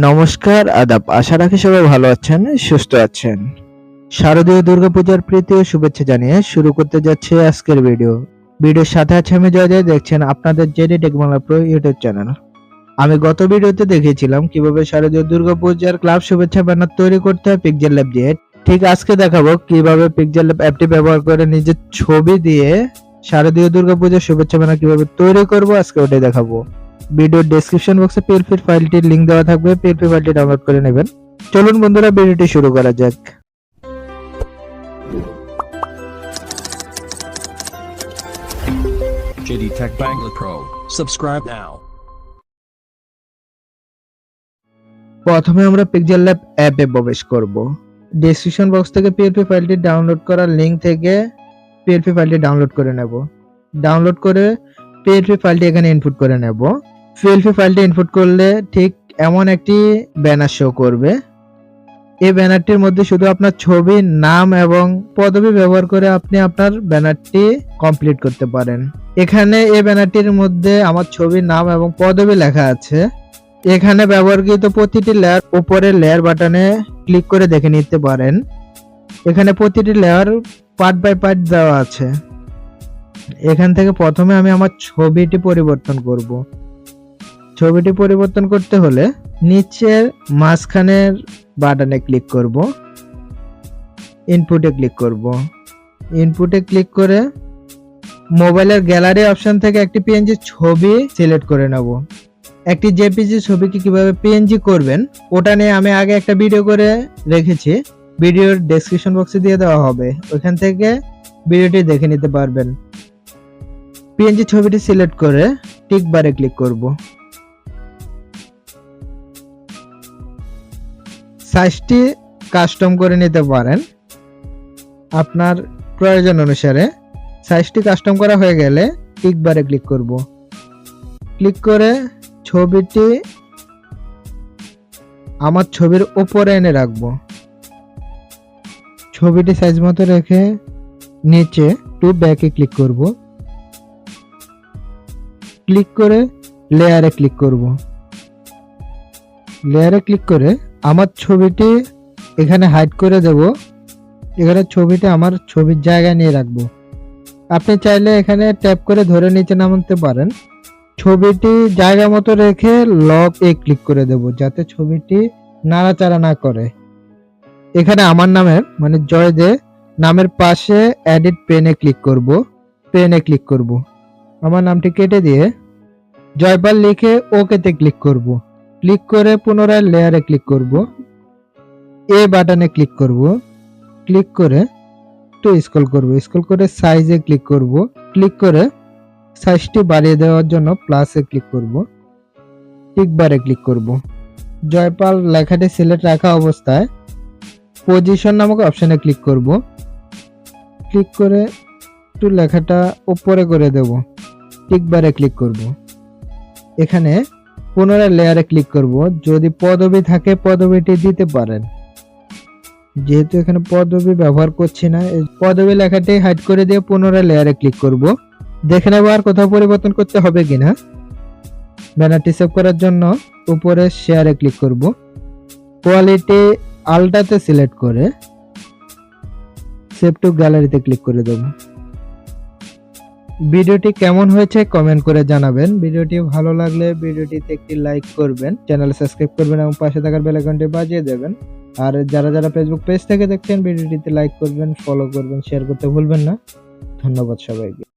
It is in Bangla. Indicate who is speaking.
Speaker 1: নমস্কার, আদাব। আশা রাখি সবাই ভালো আছেন, সুস্থ আছেন। শারদীয় দুর্গাপূজার প্রীতি ও শুভেচ্ছা জানিয়ে শুরু করতে যাচ্ছে আজকের ভিডিও। ভিডিওর সাথে আছে আমি জয় জয় দেখছেন আপনাদের JD tech Bangla pro YouTube channel. আমি গত ভিডিওতে দেখিয়েছিলাম কীভাবে শারদীয় দুর্গাপূজার ক্লাব শুভেচ্ছা ব্যানার তৈরি করতে হয় পিকজেল ল্যাব দিয়ে। ঠিক আজকে দেখাবো কীভাবে পিকজেল ল্যাব অ্যাপটি ব্যবহার করে নিজের ছবি দিয়ে শারদীয় দুর্গাপূজার শুভেচ্ছা ব্যানার কীভাবে তৈরি করব, আজকে ওটাই দেখাবো। ভিডিওর ডেসক্রিপশন বক্সে পিএলপির ফাইলটির লিঙ্ক দেওয়া থাকবে পিএলপি ফাইলটি ডাউনলোড করে নেবেন। চলুন বন্ধুরা ভিডিওটি শুরু করা যাক।
Speaker 2: JD Tech Bangla Pro. Subscribe now.
Speaker 1: প্রথমে আমরা পিকজেল ল্যাব অ্যাপে প্রবেশ করব। ডেসক্রিপশন বক্স থেকে পিএলপি ফাইলটি ডাউনলোড করার লিংক থেকে পিএলপি ফাইলটি ডাউনলোড করে নেব। ডাউনলোড করে পিএলপি ফাইলটি এখানে ইনপুট করে নেব। পিএলপি ফাইলটি ইনপুট করলে ঠিক এমন একটি ব্যানার শো করবে। এই ব্যানারটির মধ্যে শুধু আপনার ছবি, নাম এবং পদবি ব্যবহার করে আপনি আপনার ব্যানারটি কমপ্লিট করতে পারেন। এখানে এই ব্যানারটির মধ্যে আমার ছবির নাম এবং পদবি লেখা আছে। এখানে ব্যবহৃত প্রতিটি লেয়ার উপরের লেয়ার বাটনে ক্লিক করে দেখে নিতে পারেন। এখানে প্রতিটি লেয়ার পার্ট বাই পার্ট দেওয়া আছে। এখান থেকে প্রথমে আমি আমার ছবিটি পরিবর্তন করব। ছবিটি পরিবর্তন করতে হলে নিচের মাঝখানের বাটনে ক্লিক করব। ইনপুটে ক্লিক করব। ইনপুটে ক্লিক করে মোবাইলের গ্যালারি অপশন থেকে একটি পিএনজি ছবি সিলেক্ট করে নেব। একটি জেপিজি ছবিকে কীভাবে পিএনজি করবেন, ওটা নিয়ে আমি আগে একটা ভিডিও করে রেখেছি। ভিডিওর ডেসক্রিপশন বক্সে দিয়ে দেওয়া হবে। ওখান থেকে ভিডিওটি দেখে নিতে পারবেন। পিএনজি ছবিটি সিলেক্ট করে টিক বারে ক্লিক করব। সাইজটি কাস্টম করে নিতে পারেন। আপনার প্রয়োজন অনুসারে সাইজটি কাস্টম করা হয়ে গেলে টিক বারে ক্লিক করব। ক্লিক করে ছবিটি আমার ছবির উপরে এনে রাখব। ছবিটি সাইজ মতো রেখে নিচে টু ব্যাকে ক্লিক করব। ক্লিক করে লেয়ারে ক্লিক করব। লেয়ারে ক্লিক করে আমার ছবিটি এখানে হাইড করে দেব। এখানে ছবিটি আমার ছবির জায়গায় নিয়ে রাখব। আপনি চাইলে এখানে ট্যাপ করে ধরে নিচে নামাতে পারেন। ছবিটি জায়গা মতো রেখে লক এ ক্লিক করে দেব, যাতে ছবিটি নাড়াচাড়া না করে। এখানে আমার নামের মানে জয় দে নামের পাশে এডিট পেনে ক্লিক করব পেনে ক্লিক করব। আমার নামটি কেটে দিয়ে জয়পাল লিখে ওকেতে ক্লিক করব। ক্লিক করে পুনরায় লেয়ারে ক্লিক করব। এ বাটনে ক্লিক করব। ক্লিক করে একটু স্ক্রল করব। স্ক্রল করে সাইজে ক্লিক করব। ক্লিক করে সাইজটি বাড়িয়ে দেওয়ার জন্য প্লাসে ক্লিক করব। টিক বারে ক্লিক করব। জয়পাল লেখাটি সিলেক্ট রাখা অবস্থায় পজিশন নামক অপশানে ক্লিক করব। ক্লিক করে একটু লেখাটা উপরে করে দেব। টিক বারে ক্লিক করব। এখানে পুনরায় লেয়ারে ক্লিক করব। যদি পদবি থাকে, পদবিটি দিতে পারেন। যেহেতু এখানে পদবি ব্যবহার করছি না পদবি লেখাটি হাইড করে দিয়ে পুনরায় লেয়ারে ক্লিক করব। দেখে নেব আর কোথাও পরিবর্তন করতে হবে কিনা। ব্যানারটি সেভ করার জন্য উপরে শেয়ারে ক্লিক করব। কোয়ালিটি আলটাতে সিলেক্ট করে সেভ টু গ্যালারিতে ক্লিক করে দেব। ভিডিওটি কেমন হয়েছে কমেন্ট করে জানাবেন। ভিডিওটি ভালো লাগলে ভিডিওটিতে একটি লাইক করবেন। চ্যানেল সাবস্ক্রাইব করবেন এবং পাশে থাকার বেল আইকনটি বাজিয়ে দেবেন। আর যারা যারা ফেসবুক পেজ থেকে দেখছেন, ভিডিওটিতে লাইক করবেন ফলো করবেন শেয়ার করতে ভুলবেন না। ধন্যবাদ সবাইকে।